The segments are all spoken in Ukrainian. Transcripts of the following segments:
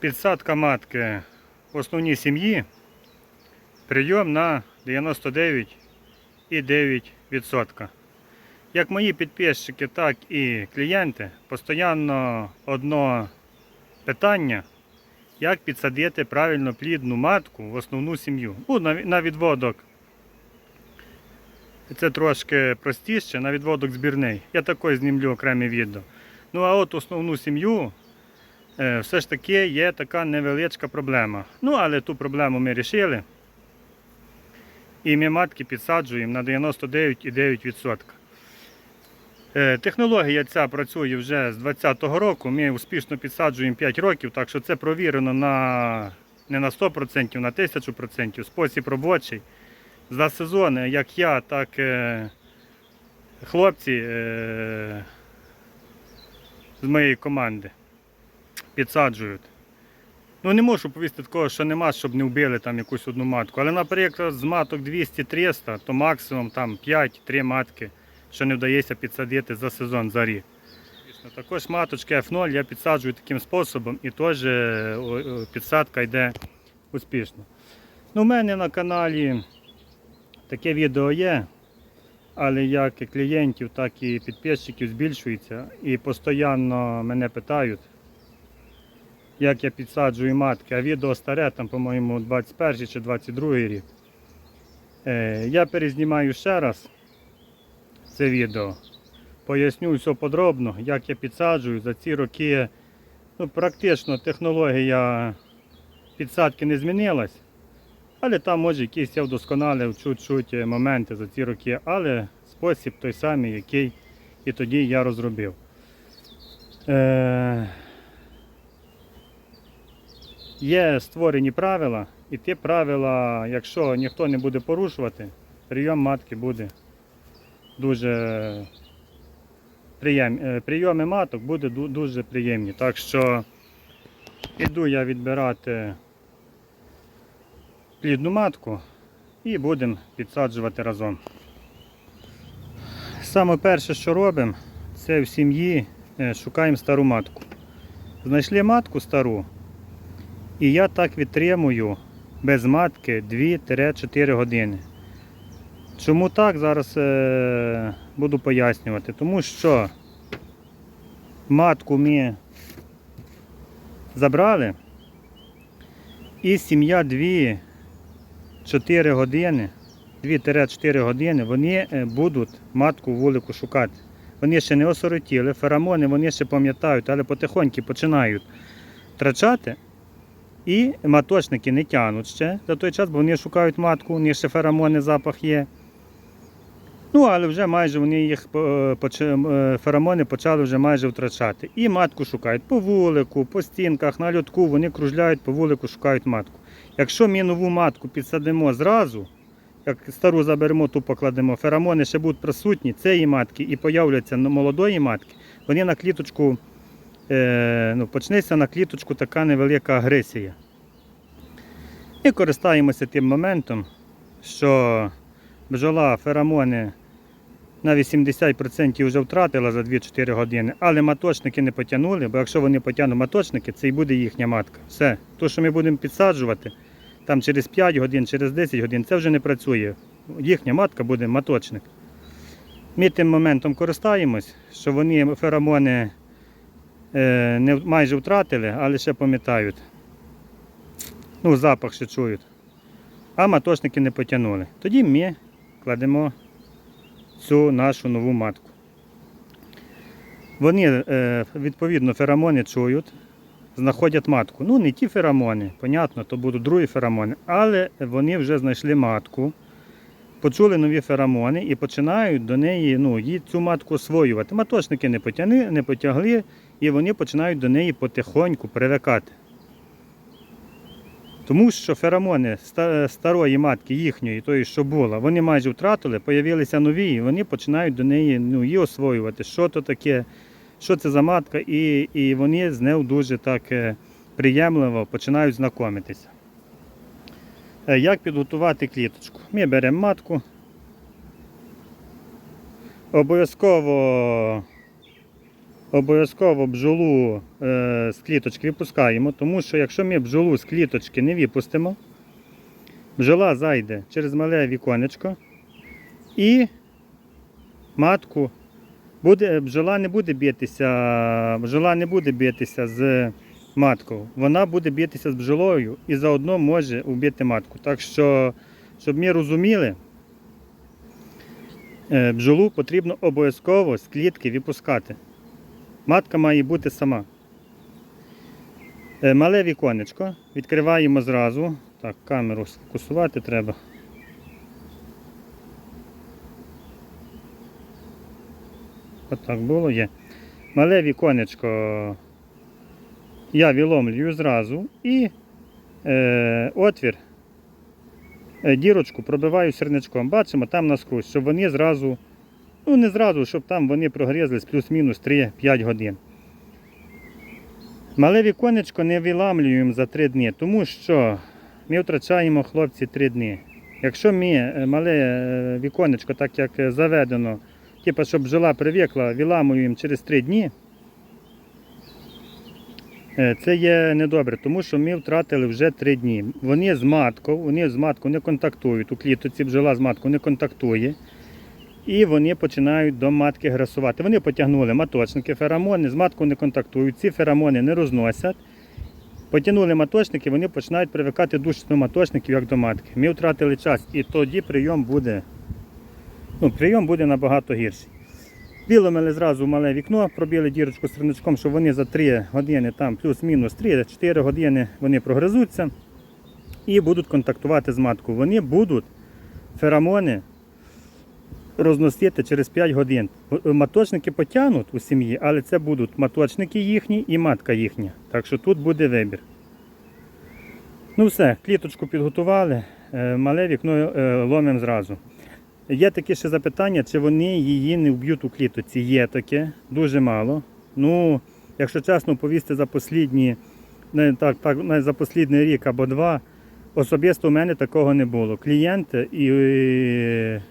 Підсадка матки в основній сім'ї. Прийом на 99,9%. Як мої підписчики, так і клієнти, постійно одно питання, як підсадити правильно плідну матку в основну сім'ю. Ну, на, відводок це трошки простіше, на відводок збірний. Я також знімлю окреме відео. Ну а от основну сім'ю все ж таки є така невеличка проблема. Ну, але ту проблему ми вирішили. І ми матки підсаджуємо на 99,9%. Е, Технологія ця працює вже з 2020 року. Ми успішно підсаджуємо 5 років, так що це провірено на, не на 100%, на 1000%. Спосіб робочий. За сезони, як я, так і хлопці е, з моєї команди підсаджують. Ну не можу повісти такого, що нема, щоб не вбили там якусь одну матку. Але, наприклад, з маток 200-300, то максимум там 5-3 матки, що не вдається підсадити за сезон, за рік. Також маточки F0 я підсаджую таким способом і теж підсадка йде успішно. Ну, у мене на каналі таке відео є, але як і клієнтів, так і підписчиків збільшується. І постійно мене питають, як я підсаджую матки, а відео старе, там, по-моєму, 21 чи 22 рік. Е, я перезнімаю ще раз це відео. Поясню все подробно, як я підсаджую за ці роки. Ну, практично технологія підсадки не змінилась. Але там може якісь я вдосконалив чуть-чуть моменти за ці роки, але спосіб той самий, який і тоді я розробив. Е... Є створені правила, і ті правила, якщо ніхто не буде порушувати, прийом матки буде дуже приєм... е, прийоми маток буде дуже приємні. Так що іду я відбирати плідну матку і будемо підсаджувати разом. Саме перше, що робимо, це в сім'ї е, шукаємо стару матку. Знайшли матку стару, і я так відтримую без матки 2-4 години. Чому так, зараз е, буду пояснювати. Тому що матку ми забрали, і сім'я 2 4 години, 2-4 години вони е, будуть матку вулику шукати. Вони ще не осоротіли, феромони вони ще пам'ятають, але потихоньку починають втрачати. І маточники не тягнуть ще за той час, бо вони шукають матку, у них ще феромони запах є. Ну, але вже майже вони їх е, е, феромони почали вже майже втрачати. І матку шукають по вулику, по стінках, на льотку, вони кружляють по вулику, шукають матку. Якщо ми нову матку підсадимо зразу, як стару заберемо, ту покладемо, феромони ще будуть присутні, цієї матки і появляться молодої матки, вони на кліточку, е, ну, почнеться на кліточку така невелика агресія. І користаємося тим моментом, що бджола феромони на 80% вже втратила за 2-4 години, але маточники не потягнули, бо якщо вони потягнуть маточники, це і буде їхня матка. Все. То, що ми будемо підсаджувати, там через 5 годин, через 10 годин, це вже не працює. Їхня матка буде маточник. Ми тим моментом користаємось, що вони феромони не, майже втратили, але ще пам'ятають. Ну, запах ще чують. А маточники не потягнули. Тоді ми кладемо цю нашу нову матку. Вони, е, відповідно, феромони чують, знаходять матку. Ну, не ті феромони, понятно, то будуть другі феромони, але вони вже знайшли матку, почули нові феромони і починають до неї ну, їй цю матку освоювати. Маточники не потягли, не потягли, і вони починають до неї потихоньку привикати. Тому що феромони старої матки, їхньої, тої, що була, вони майже втратили, появилися нові, і вони починають до неї ну, її освоювати, що то таке, що це за матка, і, і вони з нею дуже так е, приємливо починають знайомитися. Е, Як підготувати кліточку? Ми беремо матку. Обов'язково обов'язково бджолу е, з кліточки випускаємо, тому що якщо ми бджолу з кліточки не випустимо, бджола зайде через мале віконечко і матку буде, бджола не буде битися, бджола не буде битися з маткою. Вона буде битися з бджолою і заодно може вбити матку. Так що, щоб ми розуміли, е, бджолу потрібно обов'язково з клітки випускати. Матка має бути сама. Е, Мале віконечко. Відкриваємо зразу. Так, камеру сфокусувати треба. Отак було є. Мале віконечко я виломлюю зразу і е, отвір, е, дірочку пробиваю сірничком. Бачимо там наскрозь, щоб вони зразу, ну не зразу, щоб там вони прогрізлись плюс-мінус 3-5 годин. Мале віконечко не виламлюємо за 3 дні, тому що ми втрачаємо хлопці 3 дні. Якщо ми е, мале е, віконечко, так як е, заведено, типу, щоб бджола привикла, виламуємо через 3 дні, це є недобре, тому що ми втратили вже 3 дні. Вони з маткою, вони з маткою не контактують. У клітоці бджола з маткою не контактує. І вони починають до матки грасувати. Вони потягнули маточники, феромони, з маткою не контактують, ці феромони не розносять. Потягнули маточники, вони починають привикати дуже до маточників, як до матки. Ми втратили час, і тоді прийом буде, ну, прийом буде набагато гірший. Виломили зразу мале вікно, пробили дірочку з стріночком, щоб вони за 3 години, там плюс-мінус 3-4 години вони прогризуться і будуть контактувати з маткою. Вони будуть феромони розносити через 5 годин. Маточники потягнуть у сім'ї, але це будуть маточники їхні і матка їхня. Так що тут буде вибір. Ну все, кліточку підготували, е, мале вікно е, ломимо зразу. Є таке ще запитання, чи вони її не вб'ють у клітоці. Є таке, дуже мало. Ну, якщо чесно повісти за послідні, так, так, за послідний рік або два, Особисто у мене такого не було. Клієнти і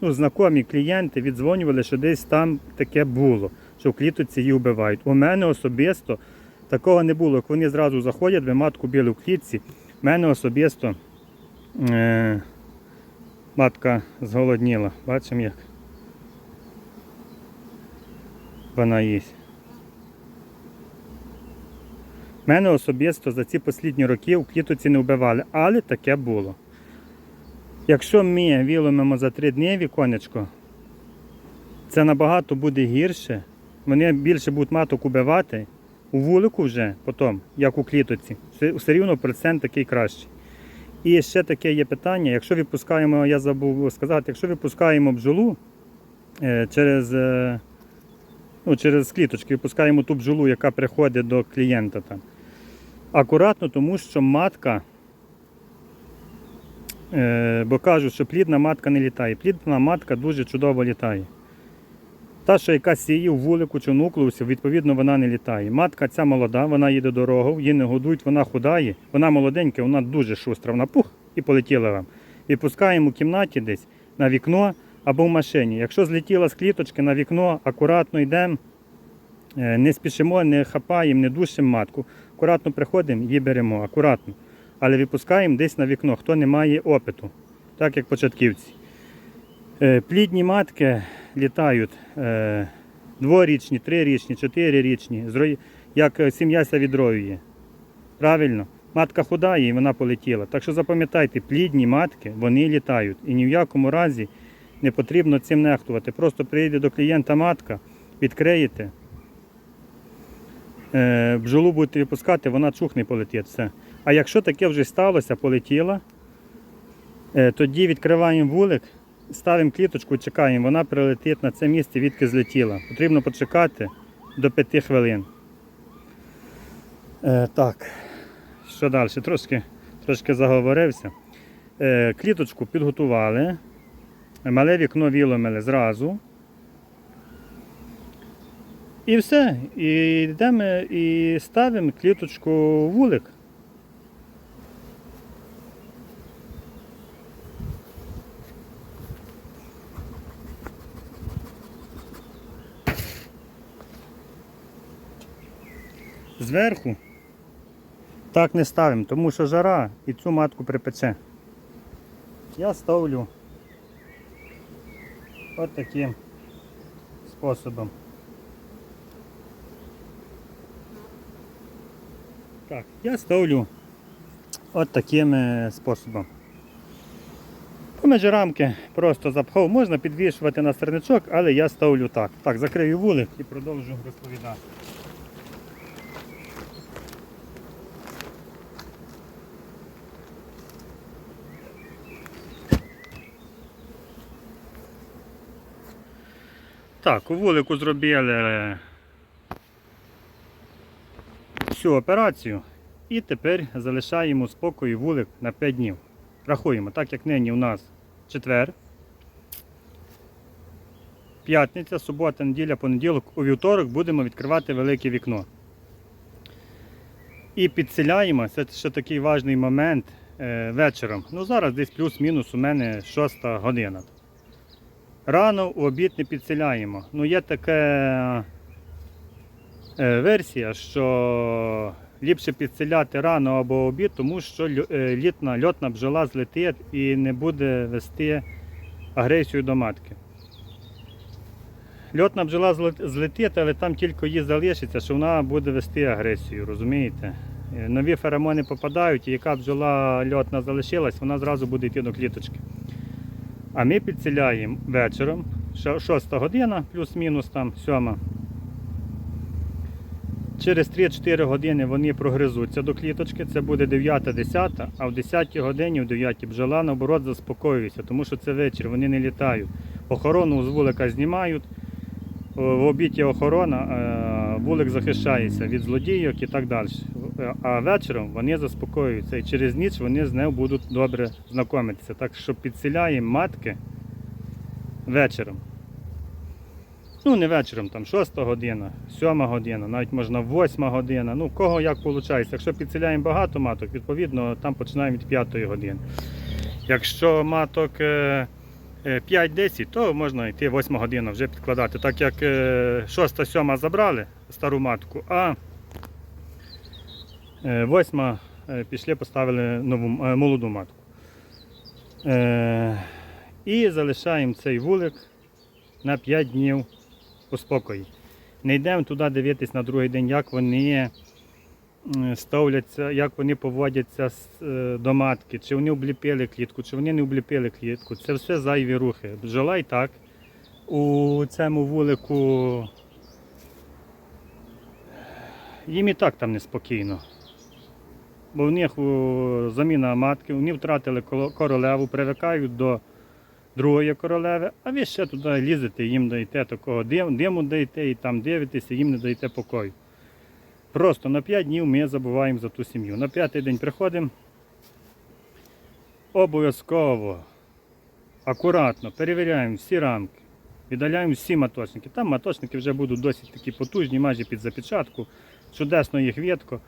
ну, знайомі клієнти віддзвонювали, що десь там таке було, що в клітоці її вбивають. У мене особисто такого не було. Як вони зразу заходять, ви матку били в клітці. У мене особисто е, матка зголодніла. Бачимо як вона їсть. Мене особисто за ці останні роки у клітоці не вбивали, але таке було. Якщо ми виломимо за 3 дні віконечко, це набагато буде гірше. Вони більше будуть маток убивати у вулику вже потім, як у клітоці. Все, все рівно процент такий кращий. І ще таке є питання, якщо випускаємо, я забув сказати, якщо випускаємо бджолу е, через, е, ну, через кліточки, випускаємо ту бджолу, яка приходить до клієнта там. Акуратно, тому що матка, е, бо кажуть, що плідна матка не літає. Плідна матка дуже чудово літає. Та, що яка сіє в вулику чи нуклеусі, відповідно, вона не літає. Матка ця молода, вона їде дорогу, її не годують, вона худає, вона молоденька, вона дуже шустра, вона пух і полетіла вам. Відпускаємо в кімнаті десь на вікно або в машині. Якщо злетіла з кліточки на вікно, акуратно йдемо, не спішимо, не хапаємо, не душимо матку. Акуратно приходимо, її беремо, акуратно. Але випускаємо десь на вікно, хто не має опиту, так як початківці. Е, Плідні матки літають е, дворічні, трирічні, чотирирічні, як е, сім'я відроює. Правильно? Матка худає і вона полетіла. Так що запам'ятайте, плідні матки, вони літають. І ні в якому разі не потрібно цим нехтувати. Просто прийде до клієнта матка, відкриєте, е, бджолу будете випускати, вона чухне полетить. Все. А якщо таке вже сталося, полетіла, е, тоді відкриваємо вулик, ставимо кліточку, чекаємо, вона прилетить на це місце, відки злетіла. Потрібно почекати до 5 хвилин. Е, так, що далі? Трошки, трошки заговорився. Е, кліточку підготували. Мале вікно виломили зразу. І все. І йдемо і ставимо кліточку вулик. зверху так не ставимо, тому що жара і цю матку припече. Я ставлю от таким способом. Так, я ставлю от таким способом. Поміж рамки просто запхав, можна підвішувати на стерничок, але я ставлю так. Так, закрию вулик і продовжу розповідати. Так, у вулику зробили всю операцію і тепер залишаємо спокою вулик на 5 днів. Рахуємо, так як нині у нас четвер, п'ятниця, субота, неділя, понеділок, у вівторок будемо відкривати велике вікно. І підселяємо, це ще такий важний момент е, вечором. Ну зараз десь плюс-мінус у мене 6 година. Рано у обід не підселяємо. Ну є така е, версія, що ліпше підселяти рано або обід, тому що е, літна льотна бджола злетить і не буде вести агресію до матки. Льотна бджола злетить, але там тільки їй залишиться, що вона буде вести агресію, розумієте? Е, Нові феромони попадають, і яка бджола льотна залишилась, вона зразу буде йти до кліточки. А ми підселяємо вечором, 6 година, плюс-мінус там 7. Через 3-4 години вони прогризуться до кліточки, це буде 9-10, а в 10 годині, в 9 бджола наоборот заспокоюється, тому що це вечір, вони не літають. Охорону з вулика знімають, в обіді охорона, е, вулик захищається від злодійок і так далі. А вечором вони заспокоюються і через ніч вони з нею будуть добре знайомитися. Так що підселяємо матки вечором. Ну, не вечором, там 6 година, 7 година, навіть можна 8 година. Ну, кого як виходить. Якщо підселяємо багато маток, відповідно там починаємо від 5 години. Якщо маток е, е, 5-10, то можна йти 8 година вже підкладати. Так як 6-7 забрали стару матку, а 8 пішли, поставили нову е, молоду матку. Е, І залишаємо цей вулик на 5 днів у спокої. Не йдемо туди дивитись на другий день, як вони ставляться, як вони поводяться е, до матки, чи вони обліпили клітку, чи вони не обліпили клітку. Це все зайві рухи. Бджола і так у цьому вулику їм і так там неспокійно. Бо в них заміна матки, вони втратили королеву, привикають до другої королеви, а ви ще туди лізете, їм даєте такого дим, диму даєте і там дивитеся, їм не даєте покою. Просто на 5 днів ми забуваємо за ту сім'ю. На п'ятий день приходимо. Обов'язково, акуратно перевіряємо всі рамки, віддаляємо всі маточники. Там маточники вже будуть досить такі потужні, майже під запечатку. Чудесно їх відко.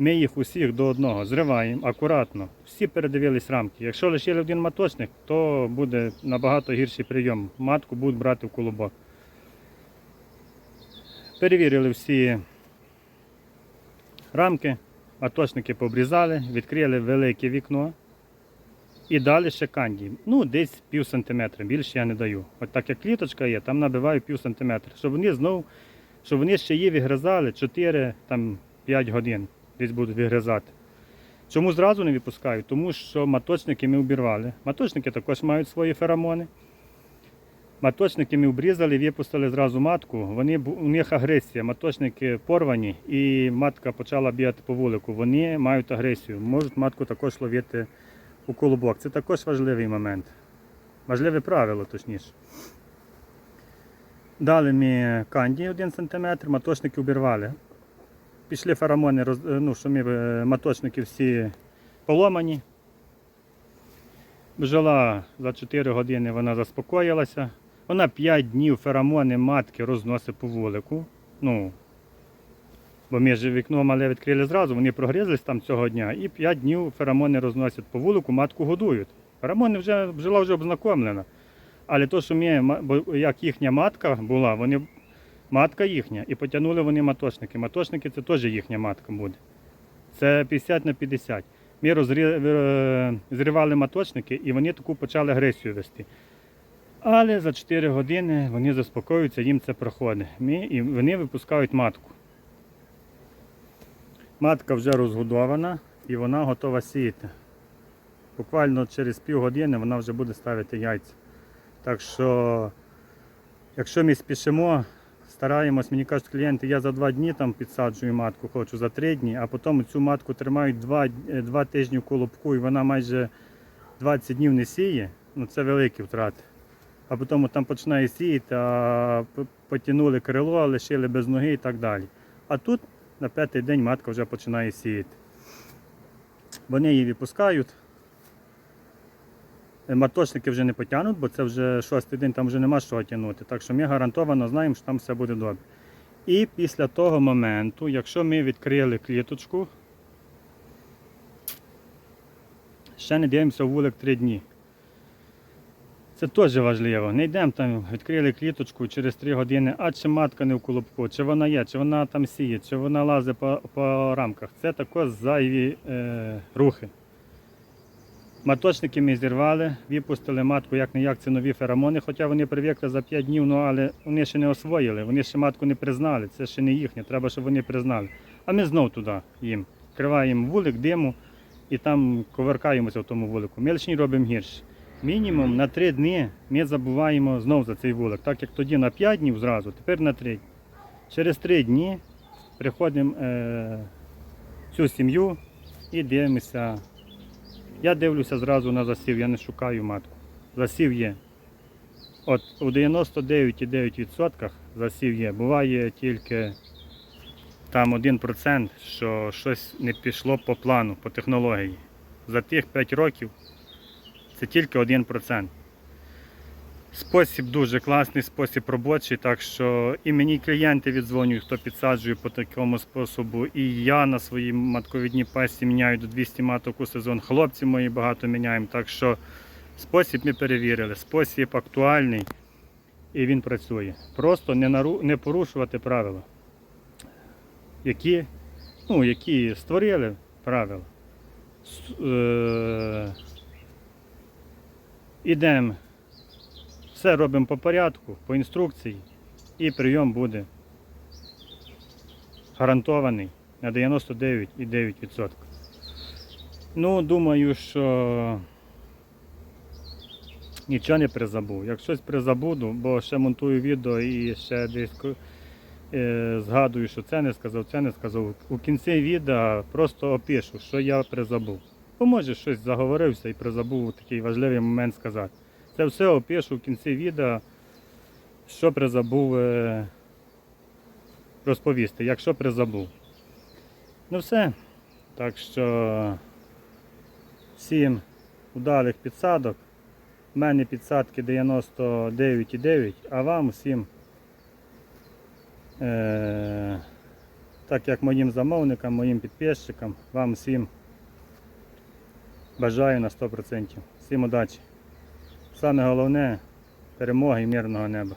Ми їх усіх до одного зриваємо акуратно. Всі передивились рамки. Якщо лишили один маточник, то буде набагато гірший прийом. Матку будуть брати в колобок. Перевірили всі рамки, маточники пообрізали, відкрили велике вікно і далі ще кандії. Ну, десь пів сантиметра, більше я не даю. От так як кліточка є, там набиваю пів сантиметра, щоб вони знов, щоб вони ще її вигризали 4-5 годин десь будуть вигризати. Чому зразу не випускаю? Тому що маточники ми обірвали. Маточники також мають свої феромони. Маточники ми обрізали, випустили зразу матку. Вони, у них агресія. Маточники порвані і матка почала бігати по вулику. Вони мають агресію. Можуть матку також ловити у колобок. Це також важливий момент. Важливе правило, точніше. Дали ми канді 1 см, маточники обірвали. Пішли феромони, е, ну, що ми е, маточники всі поломані. Бджола за 4 години вона заспокоїлася. Вона 5 днів феромони матки розносить по вулику. Ну, бо ми ж вікно мале відкрили зразу, вони прогризлись там цього дня і 5 днів феромони розносять по вулику, матку годують. Феромони вже бджола вже обзнакомлена. Але то, що ми, як їхня матка була, вони Матка їхня. І потягнули вони маточники. Маточники це теж їхня матка буде. Це 50 на 50. Ми е, зривали маточники і вони таку почали агресію вести. Але за 4 години вони заспокоюються, їм це проходить. Ми, і вони випускають матку. Матка вже розгодована і вона готова сіяти. Буквально через півгодини вона вже буде ставити яйця. Так що, якщо ми спішимо, стараємось, мені кажуть клієнти, я за два дні там підсаджую матку, хочу за три дні, а потім цю матку тримають два, е, два тижні в колобку і вона майже 20 днів не сіє, ну це великі втрати. А потім там починає сіяти, а потягнули крило, лишили без ноги і так далі. А тут на п'ятий день матка вже починає сіяти. Вони її випускають. Е, Маточники вже не потягнуть, бо це вже шостий день, там вже нема що тягнути. Так що ми гарантовано знаємо, що там все буде добре. І після того моменту, якщо ми відкрили кліточку, ще не дивимося вулик 3 дні. Це теж важливо. Не йдемо там, відкрили кліточку через 3 години, а чи матка не в колобку, чи вона є, чи вона там сіє, чи вона лазить по, по рамках. Це також зайві е, рухи. Маточники ми зірвали, випустили матку, як не як це нові феромони, хоча вони привикли за 5 днів, ну але вони ще не освоїли, вони ще матку не признали, це ще не їхнє, треба, щоб вони признали. А ми знов туди їм. Криваємо вулик, диму і там коверкаємося в тому вулику. Ми лише робимо гірше. Мінімум на 3 дні ми забуваємо знов за цей вулик. Так як тоді на 5 днів зразу, тепер на 3 дні. Через 3 дні приходимо е, цю сім'ю і дивимося. Я дивлюся зразу на засів, я не шукаю матку. Засів є. От у 99,9% засів є. Буває тільки там 1%, що щось не пішло по плану, по технології. За тих 5 років це тільки 1%. Спосіб дуже класний, спосіб робочий, так що і мені клієнти віддзвонюють, хто підсаджує по такому способу. І я на своїй матковідній пасі міняю до 200 маток у сезон. Хлопці мої багато міняємо. Так що спосіб ми перевірили, спосіб актуальний і він працює. Просто не, нару... не порушувати правила, які, ну, які створили правила. Е... Все робимо по порядку, по інструкції, і прийом буде гарантований на 99,9%. Ну, думаю, що нічого не призабув. Як щось призабуду, бо ще монтую відео і ще десь е, згадую, що це не сказав, це не сказав. У кінці відео просто опишу, що я призабув. Бо може щось заговорився і призабув такий важливий момент сказати. Це все опишу в кінці відео, що призабув е, розповісти, якщо призабув. Ну все. Так що всім удалих підсадок. У мене підсадки 99,9, а вам всім, е, так як моїм замовникам, моїм підписчикам, вам всім бажаю на 100%. Всім удачі! Саме головне перемоги мирного неба.